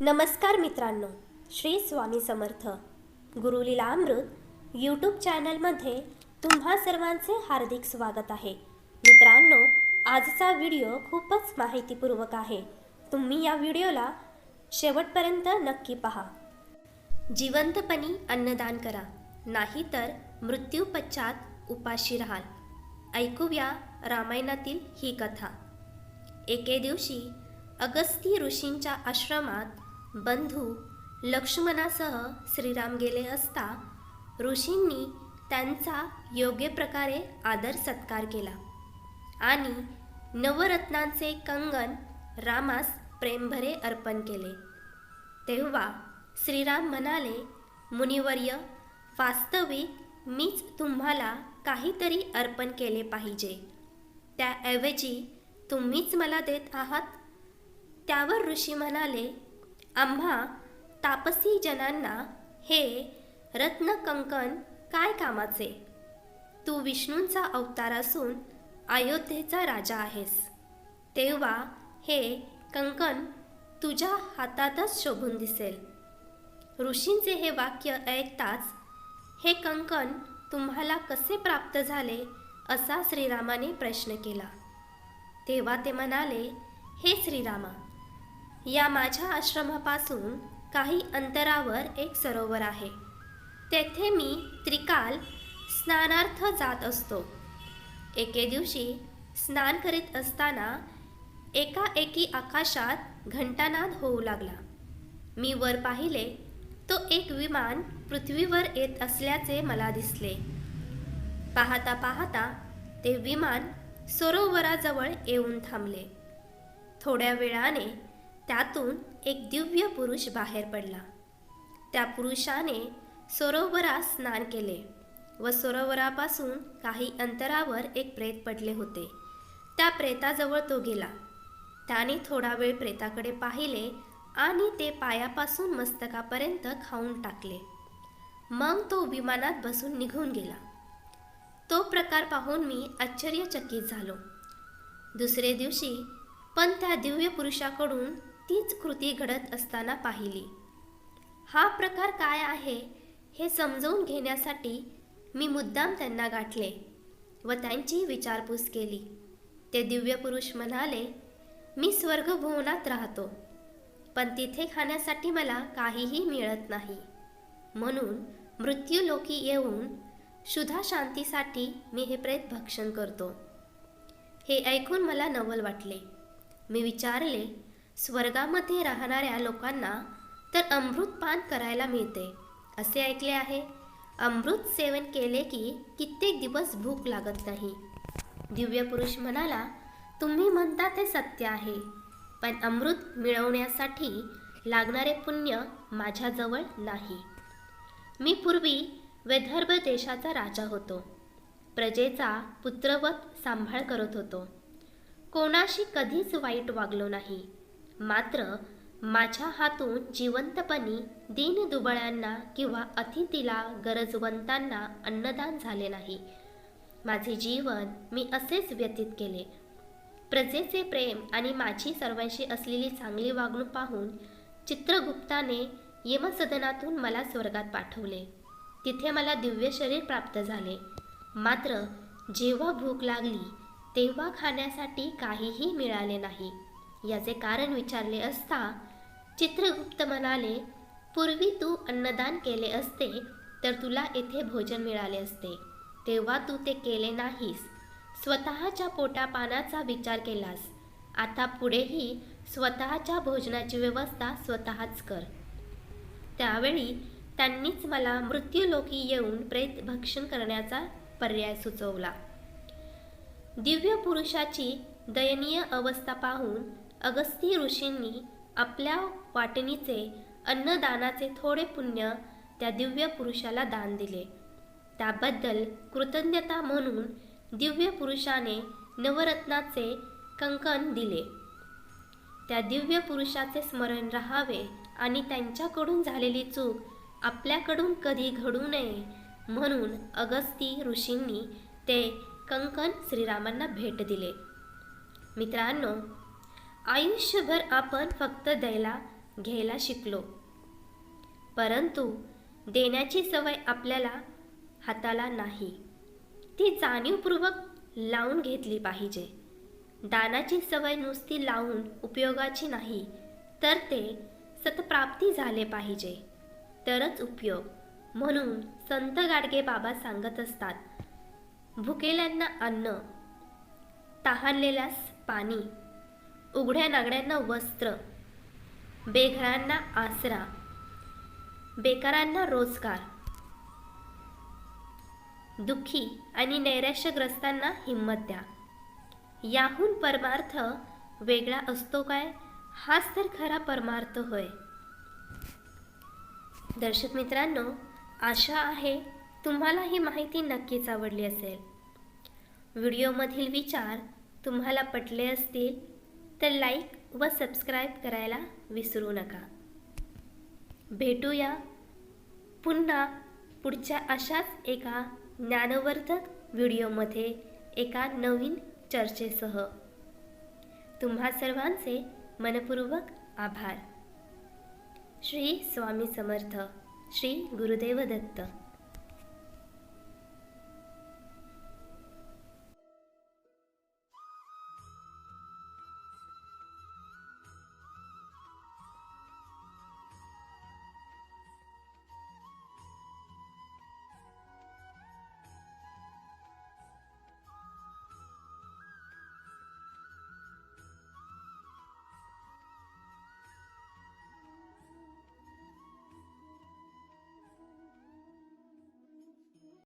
नमस्कार मित्रांनो श्री स्वामी समर्थ. गुरुलीला अमृत यूट्यूब चॅनलमध्ये तुम्हा सर्वांचे हार्दिक स्वागत आहे. मित्रांनो आजचा व्हिडिओ खूपच माहितीपूर्वक आहे. तुम्ही या व्हिडिओला शेवटपर्यंत नक्की पहा. जिवंतपणी अन्नदान करा नाहीतर मृत्यू पश्चात उपाशी राहाल. ऐकूया रामायणातील ही कथा. एके दिवशी अगस्ती ऋषींच्या आश्रमात बंधू लक्ष्मणासह श्रीराम गेले असता ऋषींनी त्यांचा योग्य प्रकारे आदर सत्कार केला आणि नवरत्नांचे कंगन रामास प्रेमभरे अर्पण केले. तेव्हा श्रीराम म्हणाले मुनिवर्य वास्तविक मीच तुम्हाला काहीतरी अर्पण केले पाहिजे. त्याऐवजी तुम्हीच मला देत आहात. त्यावर ऋषी म्हणाले आम्हा तापसी जनांना हे रत्नकंकण काय कामाचे? तू विष्णूंचा अवतार असून अयोध्येचा राजा आहेस. तेव्हा हे कंकण तुझ्या हातातच शोभून दिसेल. ऋषींचे हे वाक्य ऐकताच हे कंकण तुम्हाला कसे प्राप्त झाले असा श्रीरामाने प्रश्न केला. तेव्हा ते म्हणाले हे श्रीरामा या माझ्या आश्रमापासून काही अंतरावर एक सरोवर आहे. तेथे मी त्रिकाल स्नानार्थ जात असतो. एके दिवशी स्नान करीत असताना एकाएकी आकाशात घंटानाद होऊ लागला. मी वर पाहिले तो एक विमान पृथ्वीवर येत असल्याचे मला दिसले. पाहता पाहता ते विमान सरोवराजवळ येऊन थांबले. थोड्या वेळाने त्यातून एक दिव्य पुरुष बाहेर पडला. त्या पुरुषाने सरोवरात स्नान केले व सरोवरापासून काही अंतरावर एक प्रेत पडले होते. त्या प्रेताजवळ तो गेला. त्याने थोडा वेळ प्रेताकडे पाहिले आणि ते पायापासून मस्तकापर्यंत खाऊन टाकले. मग तो विमानात बसून निघून गेला. तो प्रकार पाहून मी आश्चर्यचकित झालो. दुसरे दिवशी पण त्या दिव्य पुरुषाकडून तीच कृती घडत असताना पाहिली. हा प्रकार काय आहे हे समजवून घेण्यासाठी मी मुद्दाम त्यांना गाठले व त्यांची विचारपूस केली. ते दिव्य पुरुष म्हणाले मी स्वर्गभुवनात राहतो पण तिथे खाण्यासाठी मला काहीही मिळत नाही. म्हणून मृत्यूलोकी येऊन शुद्धा शांतीसाठी मी हे प्रेत भक्षण करतो. हे ऐकून मला नवल वाटले. मी विचारले स्वर्गामध्ये राहणाऱ्या लोकांना तर अमृत पान करायला मिळते असे ऐकले आहे. अमृत सेवन केले की कित्येक दिवस भूक लागत नाही. दिव्य पुरुष म्हणाला तुम्ही म्हणता ते सत्य आहे पण अमृत मिळवण्यासाठी लागणारे पुण्य माझ्याजवळ नाही. मी पूर्वी विदर्भ देशाचा राजा होतो. प्रजेचा पुत्रवत सांभाळ करत होतो. कोणाशी कधीच वाईट वागलो नाही. मात्र माझ्या हातून जिवंतपणी दीनदुबळ्यांना किंवा अतिथीला गरजवंतांना अन्नदान झाले नाही. माझे जीवन मी असेच व्यतीत केले. प्रजेचे प्रेम आणि माझी सर्वांशी असलेली चांगली वागणूक पाहून चित्रगुप्ताने यमसदनातून मला स्वर्गात पाठवले. तिथे मला दिव्य शरीर प्राप्त झाले. मात्र जेव्हा भूक लागली तेव्हा खाण्यासाठी काहीही मिळाले नाही. याचे कारण विचारले असता चित्रगुप्त म्हणाले पूर्वी तू अन्नदान केले असते तर तुला येथे भोजन मिळाले असते. तेव्हा तू ते केले नाहीस. स्वतःच्या पोटापानाचा विचार केलास. आता पुढेही स्वतःच्या भोजनाची व्यवस्था स्वतःच कर. त्यावेळी त्यांनीच मला मृत्यूलोकी येऊन प्रेत भक्षण करण्याचा पर्याय सुचवला. दिव्य पुरुषाची दयनीय अवस्था पाहून अगस्ती ऋषींनी आपल्या वाटणीचे अन्नदानाचे थोडे पुण्य त्या दिव्य पुरुषाला दान दिले. त्याबद्दल कृतज्ञता म्हणून दिव्य पुरुषाने नवरत्नाचे कंकण दिले. त्या दिव्य पुरुषाचे स्मरण राहावे आणि त्यांच्याकडून झालेली चूक आपल्याकडून कधी घडू नये म्हणून अगस्ती ऋषींनी ते कंकण श्रीरामांना भेट दिले. मित्रांनो आयुष्यभर आपण फक्त द्यायला घ्यायला शिकलो. परंतु देण्याची सवय आपल्याला हाताला नाही. ती जाणीवपूर्वक लावून घेतली पाहिजे. दानाची सवय नुसती लावून उपयोगाची नाही तर ते सतप्राप्ती झाले पाहिजे. तरच उपयोग म्हणून संत गाडगे बाबा सांगत असतात भुकेल्यांना अन्न तहानलेल्यास पाणी उघड्या नागड्यांना वस्त्र बेघरांना आसरा बेकारांना रोजगार. दुःखी आणि नैराश्यग्रस्तांना हिंमत द्या. याहून परमार्थ वेगळा असतो काय? हाच तर खरा परमार्थ होय. दर्शक मित्रांनो आशा आहे तुम्हाला ही माहिती नक्कीच आवडली असेल. व्हिडिओमधील विचार तुम्हाला पटले असतील तर लाईक व सबस्क्राईब करायला विसरू नका. भेटूया पुन्हा पुढच्या अशाच एका ज्ञानवर्धक व्हिडिओमध्ये एका नवीन चर्चेसह. तुम्हा सर्वांचे मनपूर्वक आभार. श्री स्वामी समर्थ श्री गुरुदेव दत्त.